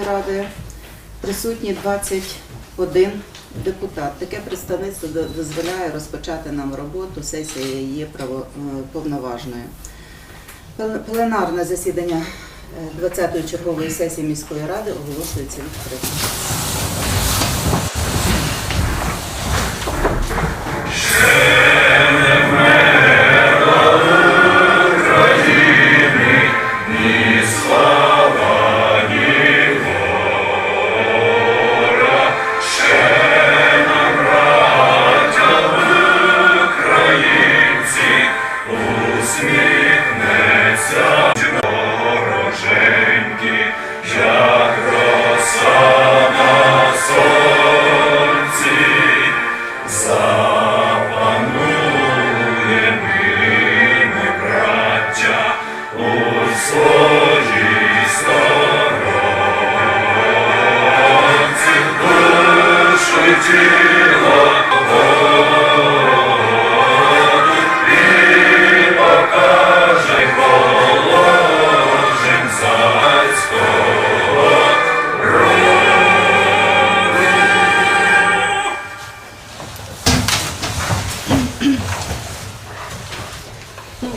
ради присутні 21 депутат. Таке представництво дозволяє розпочати нам роботу. Сесія є е, повноважною. Пленарне засідання е, 20-ї чергової сесії міської ради оголошується відкритим.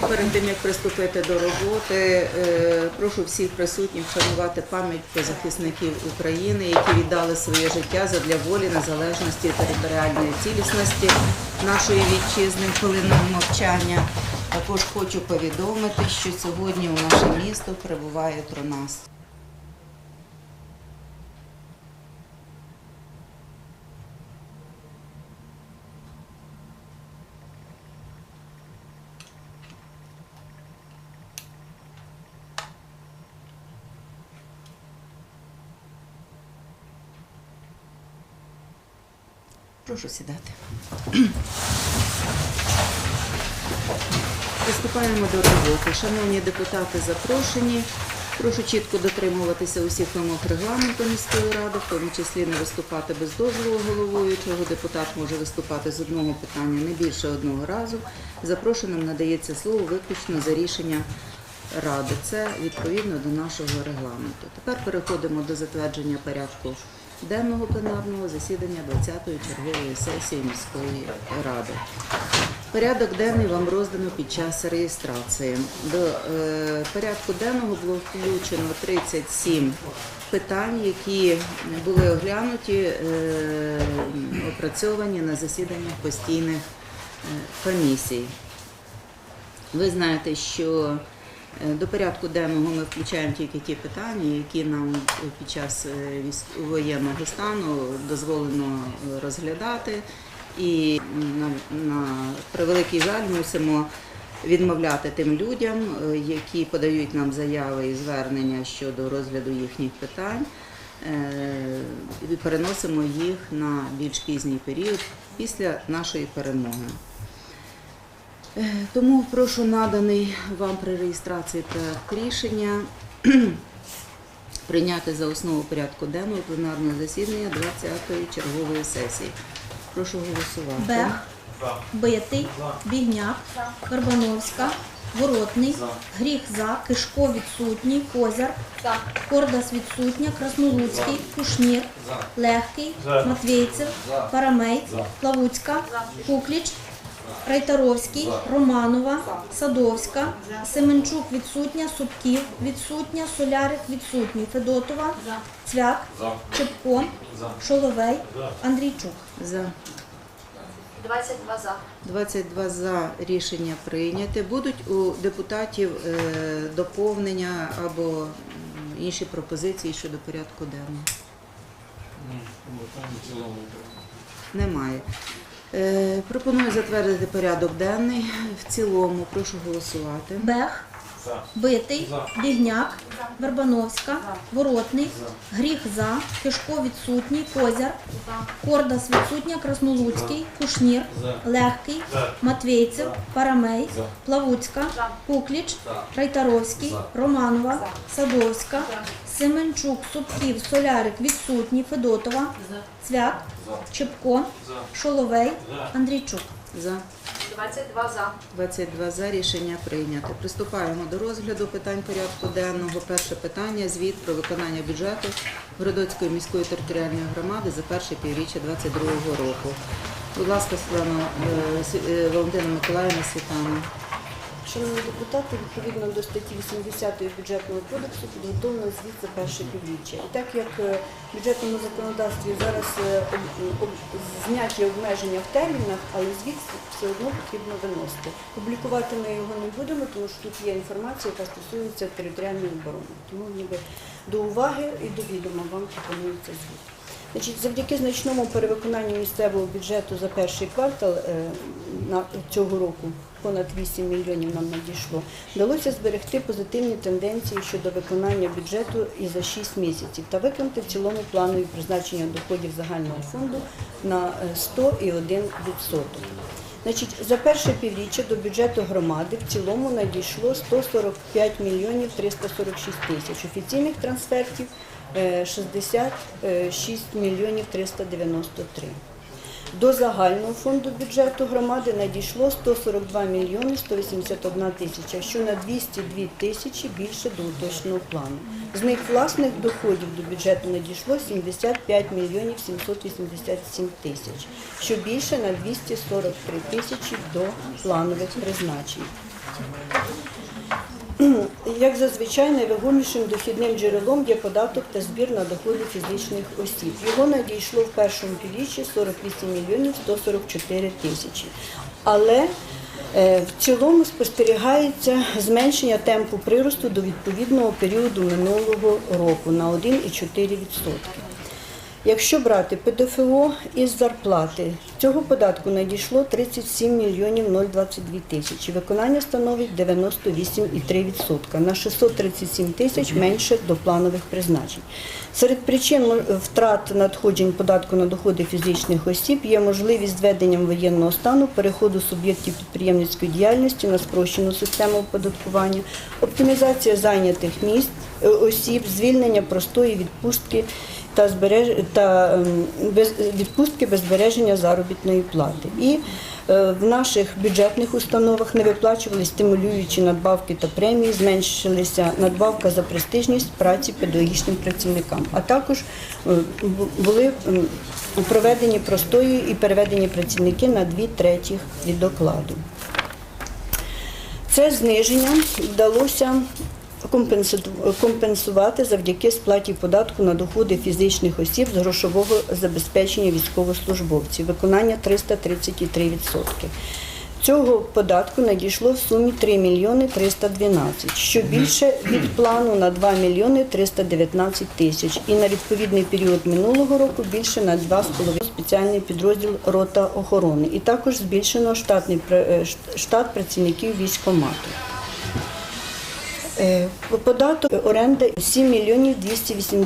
Перед тим як приступити до роботи, е, прошу всіх присутніх вшанувати пам'ять про захисників України, які віддали своє життя задля волі, незалежності територіальної цілісності нашої вітчизни хвилиною мовчання. Також хочу повідомити, що сьогодні у наше місто прибуває Тронас. Прошу сідати. Приступаємо до роботи. Шановні депутати, запрошені. Прошу чітко дотримуватися усіх вимог регламенту міської ради, в тому числі не виступати без дозволу головуючого. Депутат може виступати з одного питання не більше одного разу. Запрошеним надається слово виключно за рішення ради. Це відповідно до нашого регламенту. Тепер переходимо до затвердження порядку денного пленарного засідання 20-ї чергової сесії міської ради. Порядок денний вам роздано під час реєстрації. До е, порядку денного було включено 37 питань, які були оглянуті, е, опрацьовані на засіданнях постійних е, комісій. Ви знаєте, що до порядку денного ми включаємо тільки ті питання, які нам під час е, воєнного стану дозволено е, розглядати. І на, на превеликий жаль мусимо відмовляти тим людям, е, які подають нам заяви і звернення щодо розгляду їхніх питань. Е, І переносимо їх на більш пізній період після нашої перемоги. Е, Тому прошу наданий вам при реєстрації проект рішення прийняти за основу порядку денного пленарного засідання 20-ї чергової сесії. Прошу голосувати. Бех, Битий, Бігняк, Карбановська, Воротний, Гріх за, Кишко відсутній, Козяр, Кордас відсутня, Краснолуцький, Кушнір, Легкий, Матвійцев, Парамей, Плавуцька, Кукліч, Райтаровський, Романова, Садовська, Семенчук відсутня, Субків відсутня, Солярик відсутній, Федотова, Цвяк, Чепко, Шоловей, Андрійчук. За 22 за. 22 за рішення прийняте. Будуть у депутатів е, доповнення або інші пропозиції щодо порядку денного. Немає. Е, Пропоную затвердити порядок денний в цілому. Прошу голосувати. Бех, Битий, Бігняк, Вербановська, Воротний, Гріх за, Кишко відсутній, Козяр, Кордас відсутня, Краснолуцький, Кушнір, Легкий, Матвійцев, Парамей, Плавуцька, Кукліч, Райтаровський, Романова, Садовська, Семенчук, Субків, Солярик відсутній, Федотова, Цвяк, Чепко, Шоловей, Андрійчук. За. 22 за. 22 за рішення прийнято. Приступаємо до розгляду питань порядку денного. Перше питання звіт про виконання бюджету Городоцької міської територіальної громади за перше півріччя 2022 року. Будь ласка, Світлана е, е, Валентина Миколаївна Світлана. Шановні депутати, відповідно до статті 80 бюджетного кодексу підготовлено звіт за перше півріччя. І так як е, в бюджетному законодавстві зараз е, зняті обмеження в термінах, але звіт все одно потрібно виносити. Публікувати ми його не будемо, тому що тут є інформація, яка стосується територіальної оборони. Тому ніби до уваги і до відома вам пропонується звіт. Значить, завдяки значному перевиконанню місцевого бюджету за перший квартал е, цього року понад 8 мільйонів нам надійшло. Вдалося зберегти позитивні тенденції щодо виконання бюджету і за 6 місяців та виконати в цілому планові призначення доходів загального фонду на е, 101%. Значить, за перше півріччя до бюджету громади в цілому надійшло 145 мільйонів 346 тисяч. Офіційних трансфертів е, 66 мільйонів 393. До загального фонду бюджету громади надійшло 142 мільйони 181 тисяча, що на 202 тисячі більше до уточного плану. З них власних доходів до бюджету надійшло 75 мільйонів 787 тисяч, що більше на 243 тисячі до планових призначень. Як зазвичай, найвагомішим дохідним джерелом є податок та збір на доходи фізичних осіб. Його надійшло в першому півріччі 48 мільйонів 144 тисячі. Але е, в цілому спостерігається зменшення темпу приросту до відповідного періоду минулого року на 1,4%. Якщо брати ПДФО із зарплати, цього податку надійшло 37 мільйонів 022 тисячі. Виконання становить 98,3%, на 637 тисяч менше до планових призначень. Серед причин втрат надходжень податку на доходи фізичних осіб є можливість з введенням воєнного стану, переходу суб'єктів підприємницької діяльності на спрощену систему оподаткування, оптимізація зайнятих місць е, осіб, звільнення простої відпустки та збереж... та ем, без відпустки без збереження заробітної плати. І е, в наших бюджетних установах не виплачували стимулюючі надбавки та премії, зменшилися надбавка за престижність праці педагогічним працівникам, а також е, були ем, проведені простої і переведені працівники на дві третіх від окладу. Це зниження вдалося компенсувати завдяки сплаті податку на доходи фізичних осіб з грошового забезпечення військовослужбовців, виконання 333%. Цього податку надійшло в сумі 3 мільйони 312, що більше від плану на 2 мільйони 319 тисяч. І на відповідний період минулого року більше на 2,5 спеціальний підрозділ рота охорони. І також збільшено штатний е, штат працівників військкомату. Е, Податок оренди 7 мільйонів 280